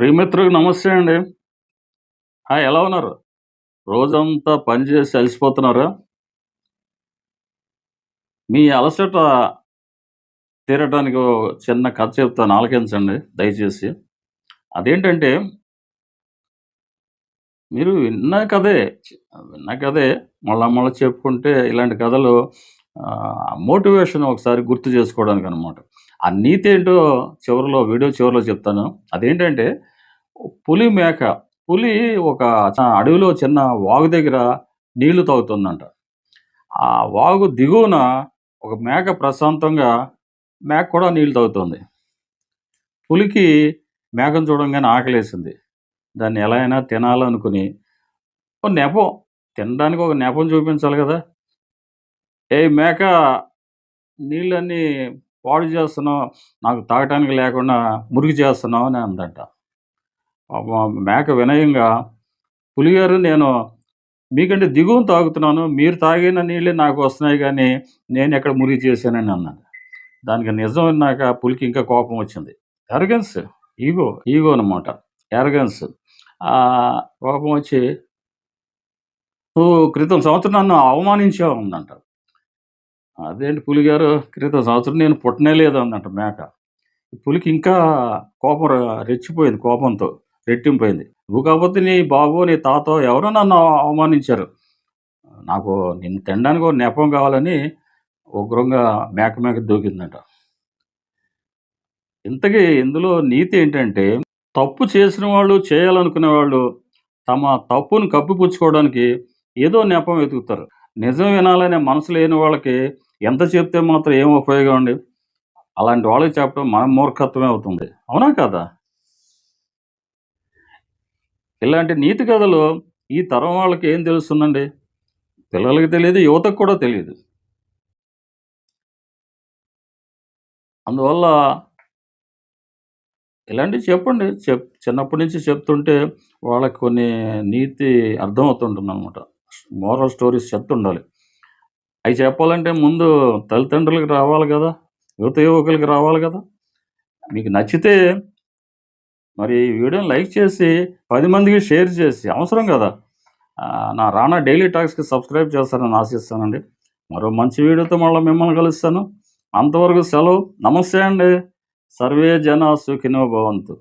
ప్రియమిత్రులకు నమస్తే అండి. హాయ్ ఎలా ఉన్నారు? రోజంతా పని చేసి అలసిపోతున్నారా? మీ అలసట తీరడానికి చిన్న కథ చెప్తాను ఆలకించండి దయచేసి. అదేంటంటే మీరు విన్న కథే విన్న కథే మళ్ళా మళ్ళీ చెప్పుకుంటే ఇలాంటి కథలు మోటివేషన్ ఒకసారి గుర్తు చేసుకోవడానికి అనమాట ఆ నీతి ఏంటో చివరిలో వీడియో చివరిలో చెప్తాను. అదేంటంటే పులి మేక. పులి ఒక అడవిలో చిన్న వాగు దగ్గర నీళ్ళు తాగుతుందంట. ఆ వాగు దిగువన ఒక మేక ప్రశాంతంగా మేక కూడా నీళ్ళు తాగుతుంది. పులికి మేకను చూడంగానే ఆకలేసింది. దాన్ని ఎలా అయినా తినాలనుకుని ఒక నెపం తినడానికి ఒక నెపం చూపించాలి కదా. ఏ మేక నీళ్ళన్నీ పాడు చేస్తున్నావు నాకు తాగటానికి లేకుండా మురికి చేస్తున్నావు అని అందంట. మేక వినయంగా పులిగారు నేను మీకంటే దిగువన తాగుతున్నాను మీరు తాగిన నీళ్ళే నాకు వస్తున్నాయి కానీ నేను ఎక్కడ మురిగి చేశానని అన్నాను దానికి నిజం విన్నాక పులికి ఇంకా కోపం వచ్చింది. ఎరగన్స్ ఈగో ఈగో అనమాట ఎరగన్స్ కోపం వచ్చి నువ్వు క్రితం సంవత్సరం నన్ను అవమానించావు ఉందంట అదేంటి పులిగారు క్రితం సంవత్సరం నేను పుట్టనే లేదు అందంట మేక. పులికి ఇంకా కోపం రెచ్చిపోయింది కోపంతో. రెట్టింపైంది. నువ్వు కాకపోతే నీ బాబు నీ తాత ఎవరో నన్ను అవమానించారు. నాకు నిన్ను తినడానికి ఒక నెపం కావాలని ఉగ్రంగా మేక మేక దూకిందంట. ఇంతకీ ఇందులో నీతి ఏంటంటే తప్పు చేసిన వాళ్ళు చేయాలనుకునే వాళ్ళు తమ తప్పును కప్పిపుచ్చుకోవడానికి ఏదో నెపం వెతుకుతారు. నిజం వినాలనే మనసు లేని వాళ్ళకి ఎంత చెప్తే మాత్రం ఏం ఉపయోగం అండి? అలాంటి వాళ్ళకి చెప్పడం మన మూర్ఖత్వమే అవుతుంది. అవునా కదా? ఇలాంటి నీతి కథలు ఈ తరం వాళ్ళకి ఏం తెలుస్తుందండి? పిల్లలకి తెలియదు యువతకు కూడా తెలియదు. అందువల్ల ఇలాంటివి చెప్పండి. చెప్ చిన్నప్పటి నుంచి చెప్తుంటే వాళ్ళకి కొన్ని నీతి అర్థమవుతుంటుంది అనమాట మోరల్ స్టోరీస్ చెప్తుండాలి. అవి చెప్పాలంటే ముందు తల్లిదండ్రులకు రావాలి కదా యువత యువకులకి రావాలి కదా. మీకు నచ్చితే మరి ఈ వీడియోని లైక్ చేసి పది మందికి షేర్ చేసి అవసరం కదా. నా రానా డైలీ టాక్స్కి సబ్స్క్రైబ్ చేస్తారని ఆశిస్తానండి. మరో మంచి వీడియోతో మళ్ళీ మిమ్మల్ని కలుస్తాను. అంతవరకు సెలవు. నమస్తే అండి. సర్వే జన సుఖినో భవంతు.